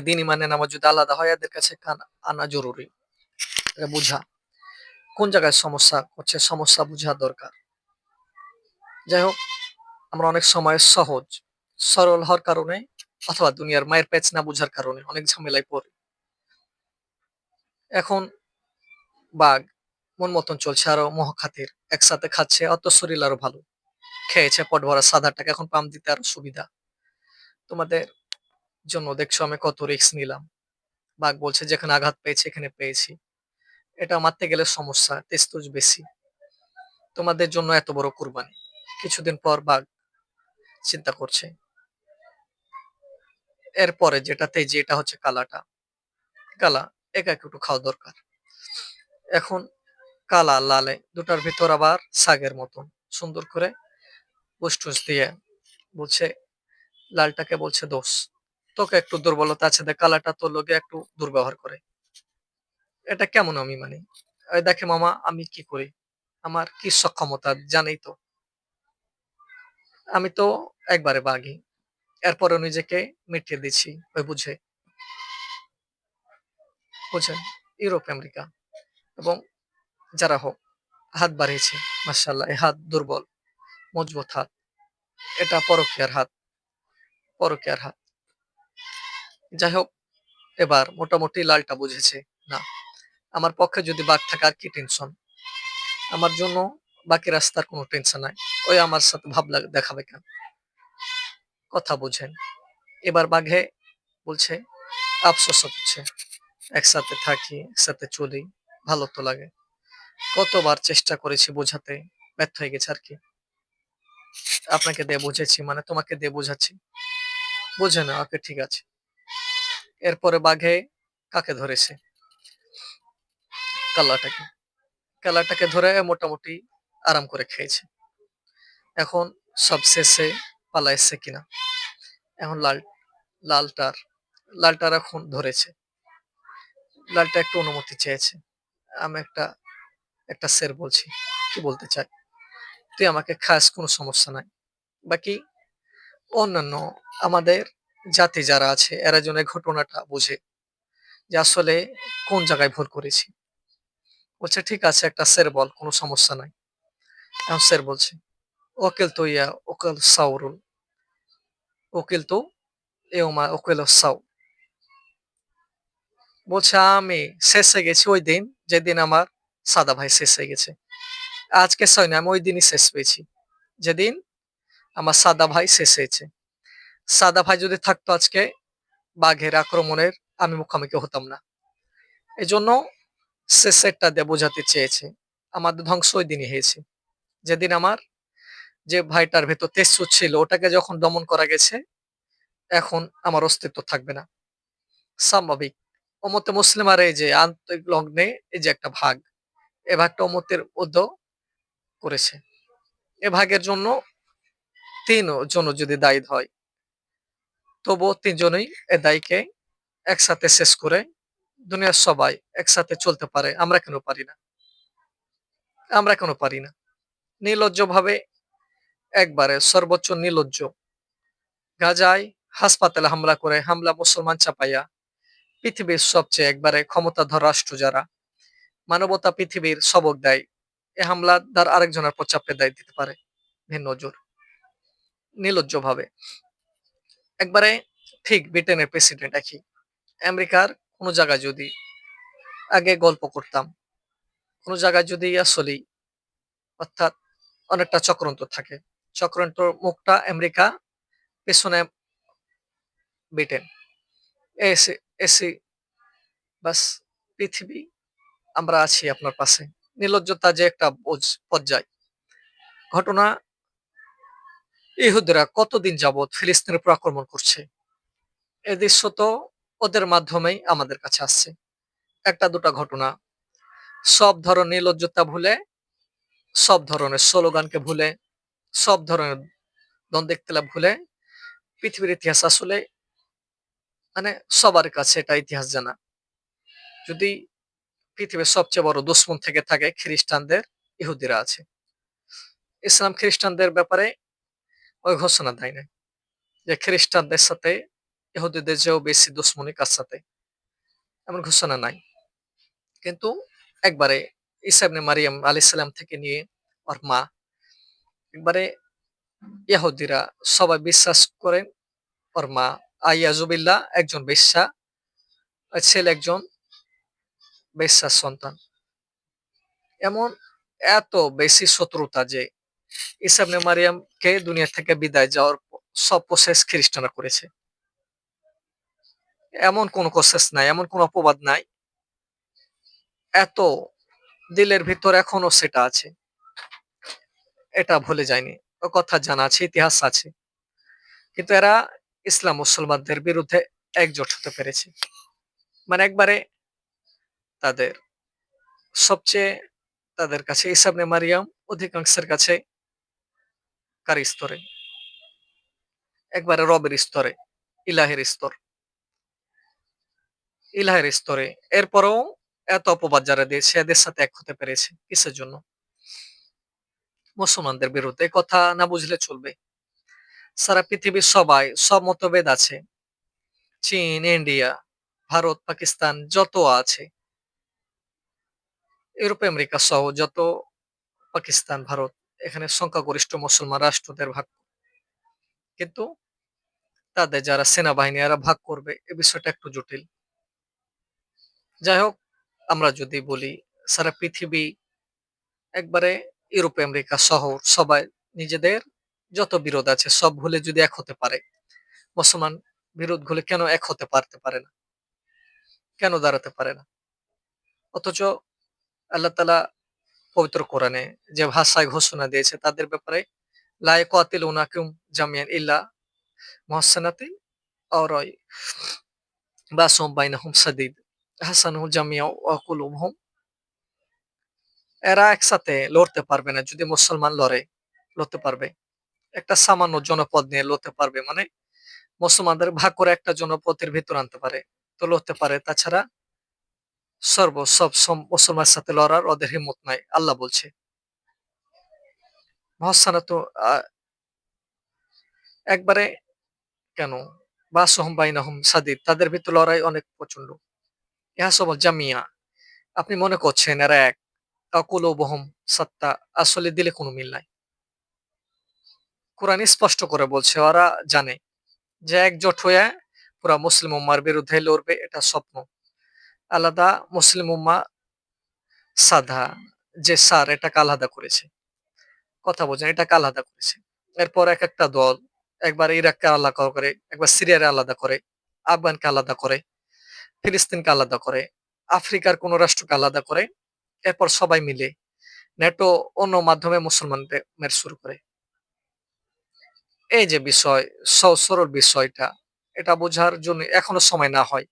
দিন ইমানের নামাজ যদি আলাদা হয়, এদের কাছে আনা জরুরি। বুঝা। কোন জায়গায় সমস্যা হচ্ছে, সমস্যা বুঝা দরকার। যাই হোক, আমরা অনেক সময় সহজ, সরল হওয়ার কারণে অথবা দুনিয়ার মায়ের প্যাচ না বুঝার কারণে অনেক ঝামেলায় পড়ি। এখন বাঘ মন মতন চলছে আরও মোহ খাতির, একসাথে খাচ্ছে, অত শরীর আরও ভালো। খেয়েছে পট ভরা সাদাটাকে এখন পাম দিতে আরও সুবিধা। তোমাদের জন্য দেখছ আমি কত রিস্ক নিলাম। বাঘ বলছে, যেখানে আঘাত পেয়েছি, এখানে পেয়েছি। এটা মারতে গেলে সমস্যা তেস্তুজ বেশি। তোমাদের জন্য এত বড় কুরবানি। কিছুদিন পর বাঘ চিন্তা করছে। এরপরে যেটাতে যে এটা হচ্ছে কালাটা। কালা একা একটু খাওয়া দরকার। এখন কালা, লালে, দুটার ভিতর আবার শাগের মতন। সুন্দর করে বুসটুস দিয়ে বলছে, লালটাকে বলছে দোষ। তোকে একটু দুর্বলতা আছে কালাটা তোর লোকে একটু দুর্ব্যবহার করে। এটা কেমন আমি মানে? দেখে মামা, আমি কি করি? আমার কি সক্ষমতা জানেই তো। আমি তো একবারে বাঘি এরপরে নিজেকে মিটিয়ে দিচ্ছি ওই বুঝে। বুঝেন, ইউরোপ, আমেরিকা। এবং যারা হোক, হাত বাড়িয়েছে মার্শাল্লাহ এই হাত দুর্বল, মজবুত হাত। এটা পরকীয়ার হাত পরকীয়ার হাত। যাই হোক এবার মোটামুটি লালটা বুঝেছে, না। আমার পক্ষে যদি বাঘ থাকে আর কি টেনশন আমার জন্য বাকি রাস্তার কোনো টেনশন নাই। ওই আমার সাথে ভাব দেখাবে কেন? কথা বুঝেন। এবার বাঘে বলছে, আফসোস হচ্ছে। একসাথে থাকি, একসাথে চলি, ভালো তো লাগে। কতবার চেষ্টা করেছি বোঝাতে, ব্যর্থ হয়ে গেছে আর কি। আপনাকে দিয়ে বুঝেছি মানে তোমাকে দিয়ে বোঝাচ্ছি। বুঝে না ওকে ঠিক আছে। এরপরে বাঘে কাকে ধরেছে? কাল্লাটাকে। কাল্লাটাকে ধরে মোটামুটি আরাম করে খেয়েছে। এখন সব শেষে পালা এসছে কিনা? এখন লাল, লালটার লালটার এখন ধরেছে। লালটা একটু অনুমতি চেয়েছে। আমি একটা একটা স্যার বলছি। কি বলতে চাই? তুই আমাকে খাস, কোনো সমস্যা নাই। বাকি অন্যান্য আমাদের জাতি যারা আছে, এরা যেন এই ঘটনাটা বুঝে যে আসলে কোন জায়গায় ভুল করেছি। বলছে, ঠিক আছে, একটা স্যার বল, কোনো সমস্যা নাই। এখন স্যার বলছে, ওকেল তো ইয়া, ওকেল সাউরুল ওকিল তো এওমা ওকেল সাউ। বলছে, আমি শেষ হয়ে গেছি ওই দিন, যেদিন আমার সাদা ভাই শেষ হয়ে গেছে। আজকে ছয় না, আমি ওই দিনই শেষ পেয়েছি যেদিন আমার সাদা ভাই শেষ হয়েছে। সাদা ভাই যদি থাকতো আজকে বাঘের আক্রমণের, আমি মুখোমুখি হতাম না। এই জন্য শেষেরটা দিয়ে বোঝাতে চেয়েছে, আমাদের ধ্বংস ওই দিনই হয়েছে। যেদিন আমার যে ভাইটার ভেতর তেজসু ছিল, ওটাকে যখন দমন করা গেছে, এখন আমার অস্তিত্ব থাকবে না। স্বাভাবিক। অমতে মুসলিম আর এই যে আন্তরিক লগ্নে এই যে একটা ভাগ, এ ভাগটা অমতের মধ্য করেছে। এ ভাগের জন্য তিন জন যদি দায়ী হয় তবুও তিনজনই এ দায়ীকে একসাথে শেষ করে দুনিয়ার সবাই একসাথে চলতে পারে। আমরা কেন পারি না? আমরা কেন পারি না? নির্লজ্জ ভাবে একবারে সর্বোচ্চ নির্লজ্জ। গাজায় হাসপাতালে হামলা করে, হামলা মুসলমান চাপাইয়া পৃথিবীর সবচেয়ে একবারে ক্ষমতাধর রাষ্ট্র যারা, মানবতা পৃথিবীর সবক দেয়। এ হামলা তার আরেকজনের পর চাপে দায় দিতে পারে। ভিন্ন জোর। নির্লজ্জ ভাবে একবারে ঠিক ব্রিটেনের প্রেসিডেন্ট একই। আমেরিকার কোনো জায়গায় যদি আগে গল্প করতাম, কোনো জায়গায় যদি আসলেই অর্থাৎ অনেকটা চক্রান্ত থাকে। চক্রান্ত মুখটা আমেরিকা, পেছনে ব্রিটেন। এসে এসে বাস পৃথিবী, আমরা আছি আপনার পাশে। নির্লজ্জতা যে একটা পর্যায়। ঘটনা ইহুদিরা কতদিন যাবৎ ফিলিস্তিনের উপর আক্রমণ করছে? এ দৃশ্য তো ওদের মাধ্যমেই আমাদের কাছে আসছে। একটা, দুটা ঘটনা। সব ধরনের নির্লজ্জতা ভুলে, সব ধরনের স্লোগানকে ভুলে, সব ধরনের দ্বন্দ্বেক্তলা ভুলে পৃথিবীর ইতিহাস আসলে মানে সবার কাছে এটা ইতিহাস জানা। যদি পৃথিবীর সবচেয়ে বড় দুশ্মন থেকে থাকে খ্রিস্টানদের, ইহুদিরা আছে। ইসলাম খ্রিস্টানদের ব্যাপারে ওই ঘোষণা দেয় না যে খ্রিস্টানদের সাথে ইহুদিদের যেও বেশি দুশ্মনী কার সাথে? এমন ঘোষণা নাই। কিন্তু একবারে ইসাবনে মারিয়াম আলাইহিস সালাম থেকে নিয়ে ওর মা একবারে ইহুদিরা সবাই বিশ্বাস করেন ওর মা আইয়াজুবিল্লাহ একজন বেশ্যা, ছেলে একজন বেশ্যার সন্তান। এমন এত বেশি শত্রুতা যে ঈসা ইবনে মারিয়ামকে দুনিয়া থেকে বিদায় যাওয়ার সব প্রসেস খ্রিস্টানরা করেছে। এমন কোন প্রসেস নাই, এমন কোন অপবাদ নাই এত দিলের ভিতর এখনও সেটা আছে। এটা ভুলে যায়নি। ও কথা জানা আছে, ইতিহাস আছে। কিন্তু এরা ইসলাম মুসলমানদের বিরুদ্ধে একজোট হতে পেরেছে। মানে একবারে তাদের সবচেয়ে তাদের কাছে ঈসা ইবনে মারিয়াম অধিকাংশের কাছে কার স্তরে? একবারে রবের স্তরে, ইলাহের স্তর। ইলাহের স্তরে। এরপরেও এত অপবাদ যারা দিয়েছে এদের সাথে এক হতে পেরেছে। কিসের জন্য? মুসলমানদের বিরুদ্ধে। কথা না বুঝলে চলবে। সারা পৃথিবীর সবাই সব মতভেদ আছে। চীন, ইন্ডিয়া, ভারত, পাকিস্তান যত আছে ইউরোপ, আমেরিকা সহ যত পাকিস্তান, ভারত এখানে সংখ্যাগরিষ্ঠ মুসলমান রাষ্ট্রদের ভাগ কিন্তু তাদের যারা সেনাবাহিনী এরা ভাগ করবে এ বিষয়টা একটু জটিল। যাই হোক আমরা যদি বলি সারা পৃথিবী একবারে ইউরোপ, আমেরিকা সহ সবাই নিজেদের যত বিরোধ আছে সব ভুলে যদি এক হতে পারে, মুসলমান বিরোধগুলো কেন এক হতে পারতে পারে না? কেন দাঁড়াতে পারে না? অথচ আল্লাহ তাআলা পবিত্র কোরআনে যে ভাষায় ঘোষণা দিয়েছে, তাদের ব্যাপারে লা ইয়াকাতিলুনাকুম জামিয়ান ইল্লা মুহসানাতিন আও রাই বাসুম বাইনাহুম সাদিদ। হাসানুহুল জামিয়া ওয়া কুলুবহুম। এরা একসাথে লড়তে পারবে না, যদি মুসলমান লড়ে, লড়তে পারবে। একটা সামান্য জনপদ নিয়ে লড়তে পারবে মানে মুসলমানদের ভাগ করে একটা জনপদের ভিতর আনতে পারে, তো লড়তে পারে। তাছাড়া সর্ব সব মুসলমানের সাথে লড়ার ওদের হিম্মত নাই, আল্লাহ বলছে। মহসানা তো একবারে কেন? বাসহম বাইনাহুম সাদিদ, তাদের ভিতর লড়াই অনেক প্রচণ্ড ইহা সবল জামিয়া, আপনি মনে করছেন এরা এক কাকুল ও বহম সত্তা, আসলে দিলে কোনো মিল নাই। কোরআন স্পষ্ট করে বলছে, ওরা জানে যে একজোট হয়ে পুরা মুসলিম উম্মার বিরুদ্ধে লড়বে, এটা স্বপ্ন। আলাদা মুসলিম উম্মা সাধা, যে সার এটাকে আলাদা করেছে। কথা বোঝেন এটাকে আলাদা করেছে। এরপর এক একটা দল, একবার ইরাককে আলাদা করে একবার সিরিয়ারে আলাদা করে, আফগানকে আলাদা করে, ফিলিস্তিনকে আলাদা করে, আফ্রিকার কোন রাষ্ট্রকে আলাদা করে, এরপর সবাই মিলে নেটো অন্য মাধ্যমে মুসলমানদের শুরু করে। এই যে বিষয় সরল বিষয়টা, এটা বোঝার জন্য এখনও সময় না হয়।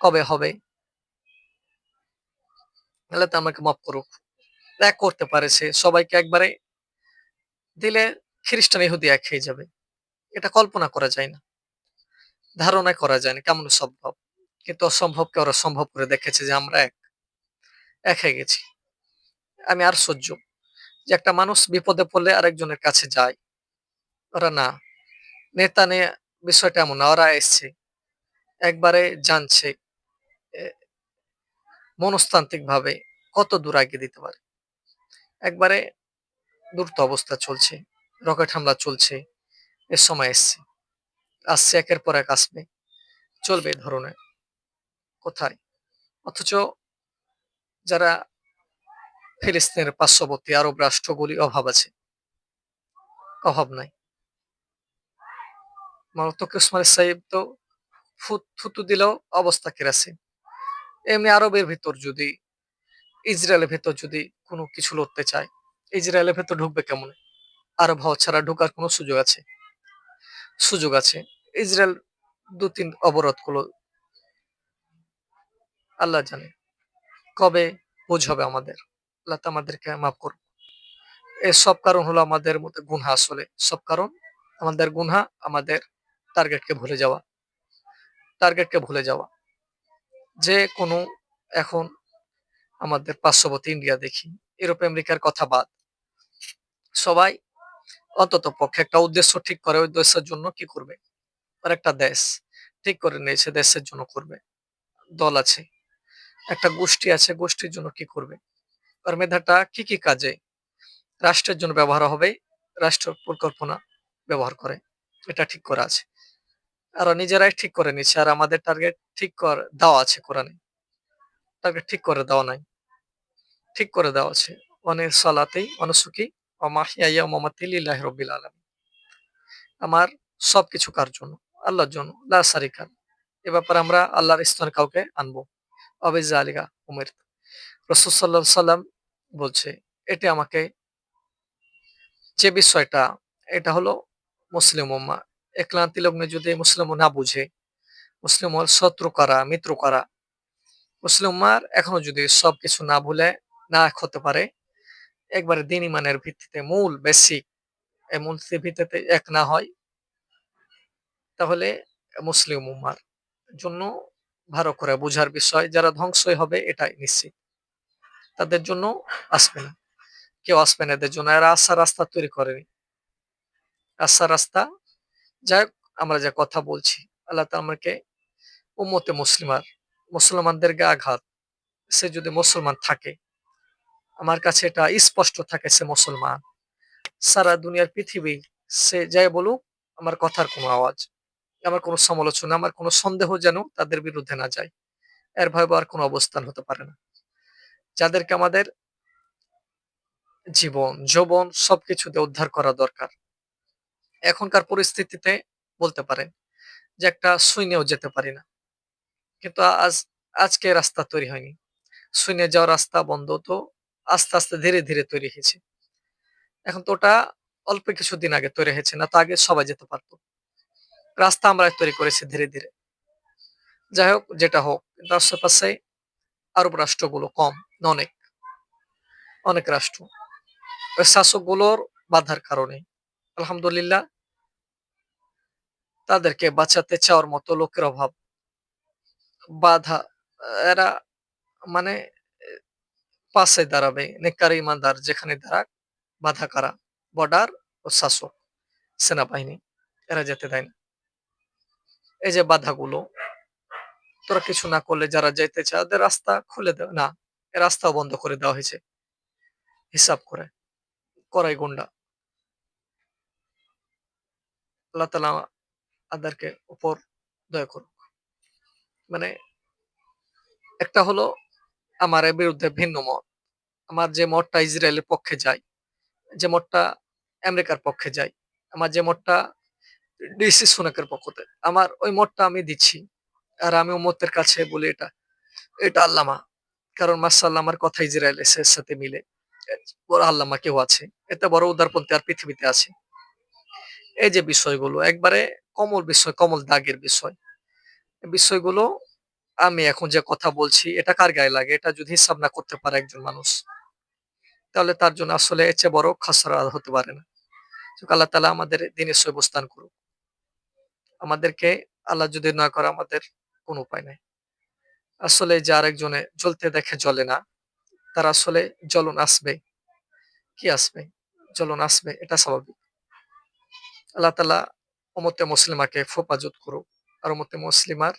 কবে হবে? তাহলে তো আমাকে মাফ করুক। এক করতে পারে সে, সবাইকে একবারে দিলে খ্রিস্টান ইহুদি এক হয়ে যাবে। এটা কল্পনা করা যায় না। ধারণা করা যায় না কেমন সম্ভব। কিন্তু অসম্ভবকে ওরা সম্ভব করে দেখেছে যে আমরা এক। এক হয়ে গেছি। আমি আর সহ্য। যে একটা মানুষ বিপদে পড়লে আরেকজনের কাছে যায়। ওরা না। নেতা নিয়ে বিষয়টা এমন না। ওরা এসছে। একবারে জানছে। মনস্তান্ত্রিক ভাবে কত দূর আগে দিতে পারে? একবারে দ্রুত অবস্থা চলছে, রকেট হামলা চলছে এর সময় এসছে। আসছে একের পর এক আসবে। চলবে ধরনের। কোথায়? অথচ যারা ফিলিস্তিনের পার্শ্ববর্তী আরব রাষ্ট্রগুলি অভাব আছে, অভাব নাই। মারাত্মক উসমান সাহেব তো ফুত থুতু দিলেও অবস্থা কেরাছে এমনি আরবের ভেতর যদি, ইসরায়েলের ভেতর যদি কোনো কিছু লড়তে চায়, ইসরায়েলের ভেতর ঢুকবে কেমন? আরব হওয়া ছাড়া ঢোকার কোনো সুযোগ আছে? সুযোগ আছে। ইসরায়েল দু তিন অবরোধগুলো আল্লাহ জানে। কবে? বুঝ হবে আমাদের। আল্লাহ আমাদেরকে মাফ করুন এর সব কারণ হলো আমাদের মধ্যে গুনহা আসলে। সব কারণ আমাদের গুনহা আমাদের টার্গেটকে ভুলে যাওয়া। টার্গেটকে ভুলে যাওয়া। যে কোনো এখন আমাদের পার্শ্ববর্তী ইন্ডিয়া দেখি ইউরোপ আমেরিকার কথা বাদ সবাই অন্তত পক্ষে একটা উদ্দেশ্য ঠিক করে উদ্দেশ্যের জন্য কি করবে আর একটা দেশ ঠিক করে নিয়েছে দেশের জন্য করবে। দল আছে। একটা গোষ্ঠী আছে, গোষ্ঠীর জন্য কি করবে? আর মেধাটা কি, কি কাজে রাষ্ট্রের জন্য ব্যবহার হবে, রাষ্ট্র পরিকল্পনা ব্যবহার করে। এটা ঠিক করা আছে। আর নিজেরাই ঠিক করে নিচ্ছে। আর আমাদের টার্গেট ঠিক কর দেওয়া আছে কোরআনে। তাকে ঠিক করে দেওয়া নাই। ঠিক করে দেওয়া আছে। অনির সালাতেই অনুসুকি ওয়া মাহইয়ায়া ওয়া মামাতি লিল্লাহি রাব্বিল আলামিন। আমার সবকিছু কার জন্য? আল্লাহর জন্য। লা শারিকা এ ব্যাপারে আমরা আল্লাহর স্থানে কাউকে আনব। অবিজালিকা উমিরতু। রাসূল সাল্লাল্লাহু আলাইহি সাল্লাম বলছে, এটি আমাকে যে বিষয়টা এটা হলো মুসলিম উম্মাহ। একলান্তি লগ্নে যদি মুসলিম না বুঝে, মুসলিম উম্মার শত্রু কারা, মিত্র কারা, মুসলিম উম্মার এখনও যদি সবকিছু না ভুলে না হতে পারে, একবারে দিন ইমানের ভিত্তিতে মূল বেসিক এই মূল ভিত্তিতে এক না হয় তাহলে মুসলিম উম্মার জন্য ভালো করে বোঝার বিষয় যারা ধ্বংসই হবে এটাই নিশ্চিত। তাদের জন্য আসবে না। কেউ আসবে না এদের জন্য। এরা আশা রাস্তা তৈরি করেনি। আশা রাস্তা যাই আমরা যে কথা বলছি আল্লাহ আমাকে উম্মতে মুসলিমার মুসলমানদের গা আঘাত সে যদি মুসলমান থাকে, আমার কাছে এটা স্পষ্ট থাকে সে মুসলমান। সারা দুনিয়ার পৃথিবী সে যাই বলুক, আমার কথার কোনো আওয়াজ, আমার কোনো সমালোচনা, আমার কোনো সন্দেহ যেন তাদের বিরুদ্ধে না যায়। এর আর কোনো অবস্থান হতে পারে না। যাদেরকে আমাদের জীবন, যৌবন সবকিছুতে উদ্ধার করা দরকার। এখনকার পরিস্থিতিতে বলতে পারেন যে একটা সুইনেও যেতে পারি না। কিন্তু আজ, আজকে রাস্তা তৈরি হয়নি। শুনে যাওয়া রাস্তা বন্ধ, তো আস্তে আস্তে ধীরে ধীরে তৈরি হয়েছে। এখন তো ওটা অল্প কিছুদিন আগে তৈরি হয়েছে, না তো আগে সবাই যেতে পারতো। রাস্তা আমরা তৈরি করেছি ধীরে ধীরে। যাই হোক, যেটা হোক, কিন্তু আশেপাশে আরব রাষ্ট্রগুলো কম অনেক। অনেক রাষ্ট্র। ওই শাসকগুলোর বাধার কারণে। আলহামদুলিল্লাহ, তাদেরকে বাঁচাতে চাওয়ার মতো লোকের অভাব বাধা, এরা মানে পাশে দাঁড়াবে, নেককার ইমানদার যেখানে দাঁড়াক, বাধা কারা? বর্ডার ও শাসক, সেনাবাহিনী, এরা যেতে দেয় না। এই যে বাধাগুলো, তোরা কিছু না করলে যারা যেতে চায়, ওদের রাস্তা খুলে দেয়, না, এ রাস্তাও বন্ধ করে দেওয়া হয়েছে। হিসাব করে, করাই গুন্ডা। আল্লাহ তালা আদারকে উপর দয়া করুক। মানে একটা হলো আমার বিরুদ্ধে ভিন্ন মত। আমার যে মতটা ইসরায়েলের পক্ষে যায়, যে মতটা আমেরিকার পক্ষে যায়, আমার যে মতটা ডিসি সুনাকের পক্ষতে আমার ওই মতটা আমি দিচ্ছি। আর আমি উম্মতের কাছে বলি এটা এটা আল্লামা। কারণ মাসাল্লাহ আমার কথা ইসরায়েলের সাথে মিলে, বড় আল্লামা কেউ আছে, এতে বড় উদারপন্থী আর পৃথিবীতে আছে। এই যে বিষয়গুলো, একবারে কমল বিষয়, কমল দাগের বিষয়। বিষয়গুলো আমি এখন যে কথা বলছি, এটা কার গায়ে লাগে? এটা যদি হিসাব না করতে পারে একজন মানুষ, তাহলে তার জন্য আসলে এর চেয়ে বড় খাসরা হতে পারে না। আল্লাহ তালা আমাদের দিনের সবস্থান করুক। আমাদেরকে আল্লাহ যদি না করে, আমাদের কোন উপায় নাই। আসলে যে আরেকজনে জ্বলতে দেখে জ্বলে না, তার আসলে জ্বলন আসবে কি আসবে? জ্বলন আসবে, এটা স্বাভাবিক। আল্লাহ তালা অমতে মুসলিমাকে হেফাজত করুক। আর অমতে মুসলিমার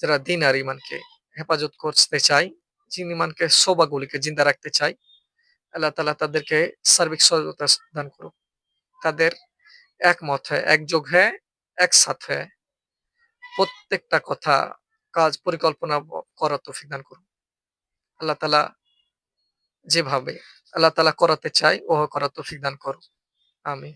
যারা দিন আর ইমানকে হেফাজত করতে চাই যিনি ইমানকে সোবাগুলিকে জিন্দা রাখতে চাই আল্লাহ তালা তাদেরকে সার্বিক সহযোগিতা দান করুক। তাদের একমত হয়, একযোগ হয়ে, একসাথ প্রত্যেকটা কথা, কাজ পরিকল্পনা করা তৌফিক দান করুন আল্লাহ তালা যেভাবে, আল্লাহ তালা করাতে চাই ও করা তৌফিক দান করুন আমি